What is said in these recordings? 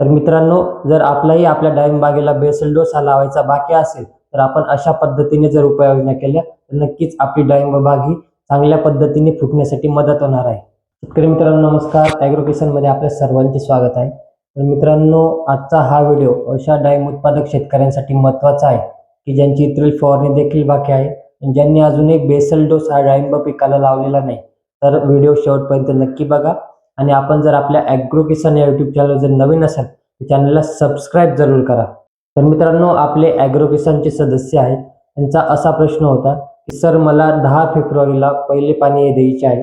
तर मित्रांनो जर आपलाही आपल्या डाळिंब बागेला बेसल डोस हा लावायचा बाकी असेल तर आपण अशा पद्धतीने जर उपाययोजना केल्या तर नक्कीच आपली डाळिंब बाग ही चांगल्या पद्धतीने फुटण्यासाठी मदत होणार आहे. शेतकरी मित्रांनो नमस्कार. ॲग्रोकेशनमध्ये आपल्या सर्वांचे स्वागत आहे. तर मित्रांनो आजचा हा व्हिडिओ अशा डाळिंब उत्पादक शेतकऱ्यांसाठी महत्त्वाचा आहे की ज्यांची इतर फवारणी देखील बाकी आहे ज्यांनी अजूनही बेसल डोस हा डाळिंब पिकाला लावलेला नाही. तर व्हिडिओ शेवटपर्यंत नक्की बघा. आणि आपण जर आपल्या ॲग्रो किसान या युट्यूब चॅनल जर नवीन असाल तर चॅनलला सबस्क्राईब जरूर करा. तर मित्रांनो आपले ॲग्रो किसानचे सदस्य आहेत. त्यांचा असा प्रश्न होता की सर मला दहा फेब्रुवारीला पहिले पाणी द्यायचे आहे.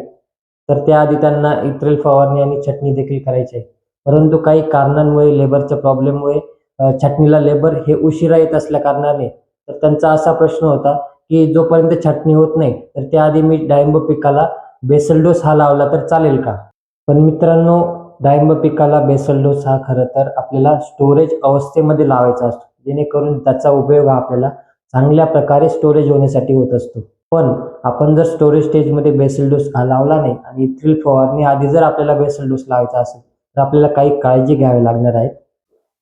तर त्याआधी त्यांना इत्रेल फवारणी आणि छटणी देखील करायची आहे. परंतु काही कारणांमुळे लेबरच्या प्रॉब्लेममुळे छटणीला लेबर हे उशिरा येत असल्या कारणाने तर त्यांचा असा प्रश्न होता की जोपर्यंत छटणी होत नाही तर त्याआधी मी डाळिंब पिकाला बेसल डोस हा लावला तर चालेल का? पण मित्रांनो डाळिंब पिकाला बेसल डोस हा खरं तर आपल्याला स्टोरेज अवस्थेमध्ये लावायचा असतो. जेणेकरून त्याचा उपयोग हा आपल्याला चांगल्या प्रकारे स्टोरेज होण्यासाठी होत असतो. पण आपण जर स्टोरेज स्टेजमध्ये बेसल डोस हा लावला नाही आणि इथ्रिल फवारणी आधी जर आपल्याला बेसल डोस लावायचा असेल तर आपल्याला काही काळजी घ्यावी लागणार आहे.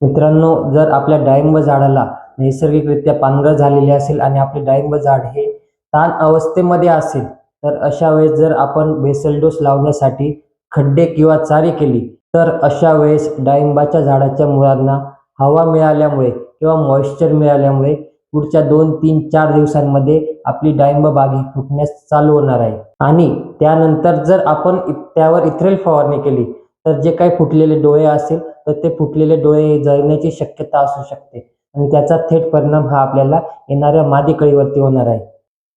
मित्रांनो जर आपल्या डाळिंब झाडाला नैसर्गिकरित्या पानगळ झालेली असेल आणि आपले डाळिंब झाड हे ताण अवस्थेमध्ये असेल तर अशा वेळेस जर आपण बेसल डोस लावण्यासाठी खड्डे किंवा चारी केली तर अशा वेळेस डाळिंबाच्या झाडाच्या मुळांना हवा मिळाल्यामुळे किंवा मॉइश्चर मिळाल्यामुळे पुढच्या दोन तीन चार दिवसांमध्ये आपली डाळिंब बागी फुटण्यास चालू होणार आहे. आणि त्यानंतर जर आपण त्यावर इथरेल फवारणी केली तर जे काही फुटलेले डोळे असेल तर ते फुटलेले डोळे जळण्याची शक्यता असू शकते. आणि त्याचा थेट परिणाम हा आपल्याला येणाऱ्या मादी कळीवरती होणार आहे.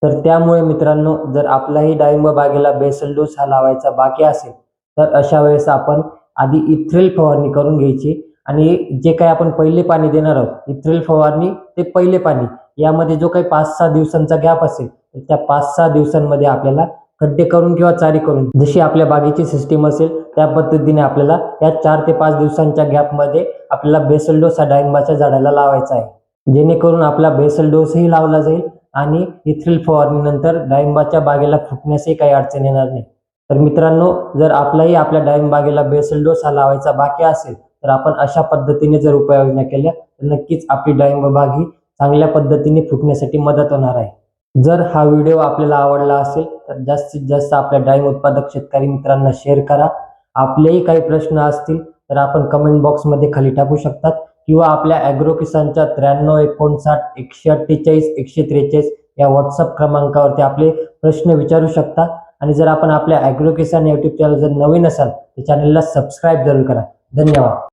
तर त्यामुळे मित्रांनो जर आपलाही डाळिंब बागेला बेसल डोस हा लावायचा बाकी असेल तर अशा वेळेस आपण आधी इथ्रेल फवारणी करून घ्यायची आणि जे काही आपण पहिले पाणी देणार आहोत इथ्रेल फवारणी ते पहिले पाणी यामध्ये जो काही पाच सहा दिवसांचा गॅप असेल तर त्या पाच सहा दिवसांमध्ये आपल्याला खड्डे करून किंवा चारी करून जशी आपल्या बागेची सिस्टीम असेल त्या पद्धतीने आपल्याला या चार ते पाच दिवसांच्या गॅपमध्ये आपल्याला बेसल डोस हा डाळिंबाच्या झाडाला लावायचा आहे. जेणेकरून आपला बेसल डोसही लावला जाईल आणि इथ्रिल फवारणीनंतर डाळिंबाच्या बागेला फुटण्यासही काही अडचण येणार नाही. तर मित्रांनो जर आपलाही आपल्या डाळिंब बागेला बेसल डोस हा लावायचा बाकी असेल तर आपण अशा पद्धतीने जर उपाययोजना केल्या तर नक्कीच आपली डाळिंब बाग ही चांगल्या पद्धतीने फुटण्यासाठी मदत होणार आहे. जर हा व्हिडिओ आपल्याला आवडला असेल तर जास्तीत जास्त आपल्या डाळिंब उत्पादक शेतकरी मित्रांना शेअर करा. आपलेही काही प्रश्न असतील तर आपण कमेंट बॉक्समध्ये खाली टाकू शकतात. किंवा आपल्या ॲग्रो किसानच्या त्र्याण्णव एकोणसाठ एकशे अठ्ठेचाळीस एकशे त्रेचाळीस या व्हॉट्सअप क्रमांकावरती आपले प्रश्न विचारू शकता. आणि जर आपण आपल्या ॲग्रो किसान युट्यूब चॅनल जर नवीन असाल तर चॅनलला सबस्क्राईब जरूर करा. धन्यवाद.